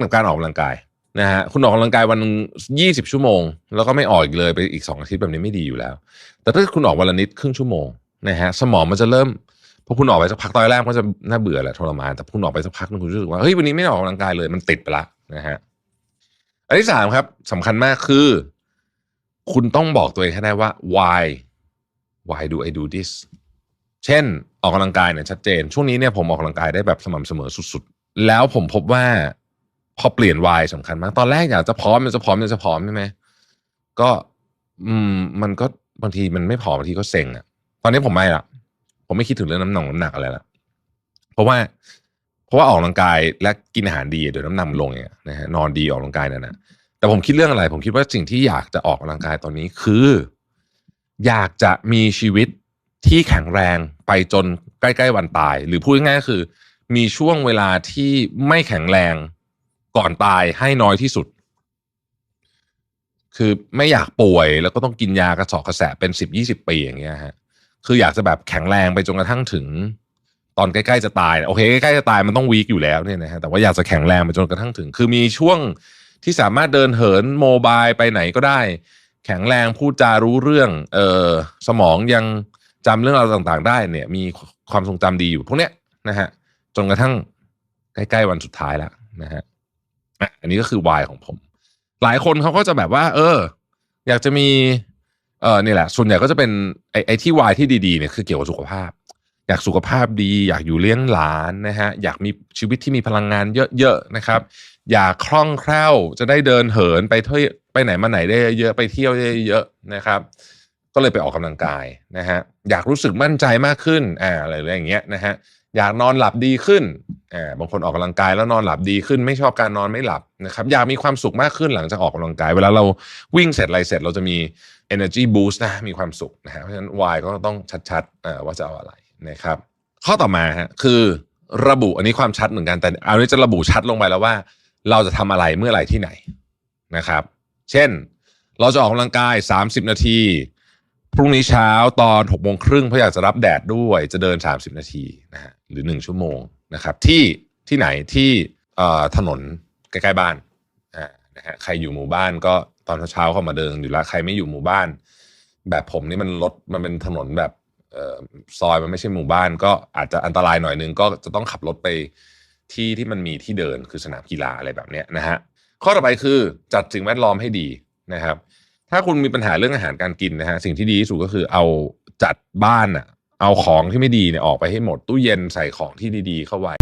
กับการออกกำลังกายนะฮะคุณออกกำลังกายวันยี่สิบชั่วโมง แล้วก็ไม่ออกอีกเลยไปอีกสองอาทิตย์แบบนี้ไม่ดีอยู่แล้ว แต่ถ้าคุณออกวันละนิดครึ่งชั่วโมงนะฮะสมองมันจะเริ่มพอคุณออกไปสักพักตอนแรกก็จะน่าเบื่อแหละทรมานแต่คุณออกไปสักพักนึงคุณรู้สึกว่าเฮ้ยวันนี้ไม่ออกกำลังกายเลยมันติดไปละนะฮะอันที่สามครับสำคัญมากคือ คุณต้องบอกตัวเองให้ได้ว่า why why do I do this เช่นออกกำลังกายเนี่ยชัดเจน ช่วงนี้เนี่ยผมออกกำลังกายได้แบบสม่ำเสมอสุดๆ แล้วผมพบว่า พอเปลี่ยน why สำคัญมาก ตอนแรกอยากจะพร้อมอยากจะพร้อมอยากจะพร้อมใช่ไหมก็อืมมันก็บางทีมันไม่พอบางทีก็เซ็งอะตอนนี้ผมไม่ละผมไม่คิดถึงเรื่องน้ำหนักน้ำหนักอะไรละเพราะว่า เพราะว่าออกกำลังกายและกินอาหารดีเดี๋ยวน้ำหนักมันลงเนี่ยนะฮะนอนดีออกกำลังกายนั่นนะแต่ผมคิดเรื่องอะไร ผมคิดว่าสิ่งที่อยากจะออกกำลังกายตอนนี้คือ อยากจะมีชีวิตที่แข็งแรงไปจนใกล้ ๆ วันตาย หรือพูดง่ายๆก็คือ มีช่วงเวลาที่ไม่แข็งแรง ก่อนตายให้น้อยที่สุด คือไม่อยากป่วยแล้วก็ต้องกินยากระสอบกระแสะเป็นสิบยี่สิบปีอย่างเงี้ยฮะคืออยากจะแบบแข็งแรงไปจนกระทั่งถึง ตอนใกล้ๆจะตายโอเคใกล้ๆจะตายมันต้องวีคอยู่แล้วเนี่ยนะฮะแต่ว่าอยากจะแข็งแรงไปจนกระทั่งถึง คือมีช่วงที่สามารถเดินเหินโมบายไปไหนก็ได้ แข็งแรงพูดจารู้เรื่อง เออสมองยังจำเรื่องราวต่างๆ ได้เนี่ย มีความทรงจำดีอยู่พวกเนี้ยนะฮะจนกระทั่งใกล้ๆวันสุดท้ายแล้วนะฮะ อันนี้ก็คือวายของผม หลายคนเขาก็จะแบบว่า เออ อยากจะมี เออนี่แหละ ส่วนใหญ่ก็จะเป็นไอ้ไอที่วายที่ดีๆเนี่ยคือเกี่ยวกับสุขภาพ อยากสุขภาพดี อยากอยู่เลี้ยงหลานนะฮะ อยากมีชีวิตที่มีพลังงานเยอะๆนะครับ อยากคล่องแคล่วจะได้เดินเหินไปเที่ยวไปไหนมาไหนได้เยอะไปเที่ยวได้เยอะนะครับ ก็เลยไปออกกำลังกายนะฮะ อยากรู้สึกมั่นใจมากขึ้นอ่าอะไรอย่างเงี้ยนะฮะ อยากนอนหลับดีขึ้นอ่าบางคนออกกำลังกายแล้วนอนหลับดีขึ้น ไม่ชอบการนอนไม่หลับนะครับอยากมีความสุขมากขึ้นหลังจากออกกำลังกาย เวลาเราวิ่งเสร็จอะไรเสร็จเราจะมี energy boost นะมีความสุขนะฮะเพราะฉะนั้น why ก็ต้องชัดๆว่าจะเอาอะไรนะครับ ข้อต่อมาฮะคือระบุอันนี้ความชัดเหมือนกันแต่อันนี้จะระบุชัดลงไปแล้วว่า เราจะทำอะไรเมื่อไหร่ที่ไหนนะครับ เช่น เราจะออกกำลังกาย 30 นาที พรุ่งนี้เช้าตอน6โมงครึ่งเพราะอยากจะรับแดดด้วยจะเดิน 30 นาทีนะฮะหรือ 1 ชั่วโมงนะครับ ที่ที่ไหนที่เอ่อถนนใกล้ๆบ้านนะฮะใครอยู่หมู่บ้านก็ตอนเช้าเข้ามาเดินอยู่แล้วใครไม่อยู่หมู่บ้าน แบบผมนี่มันรถมันเป็นถนนแบบเอ่อซอยมันไม่ใช่หมู่บ้าน ก็อาจจะอันตรายหน่อยนึงก็จะต้องขับรถไปที่ที่มันมีที่เดินคือสนามกีฬาอะไรแบบเนี้ยนะฮะข้อต่อไปคือจัดสิ่งแวดล้อมให้ดีนะครับ ถ้าคุณมีปัญหาเรื่องอาหารการกินนะฮะสิ่งที่ดีที่สุดก็คือเอาจัดบ้านอะเอาของที่ไม่ดีเนี่ยออกไปให้หมดตู้เย็นใส่ของที่ดีๆเข้าไว้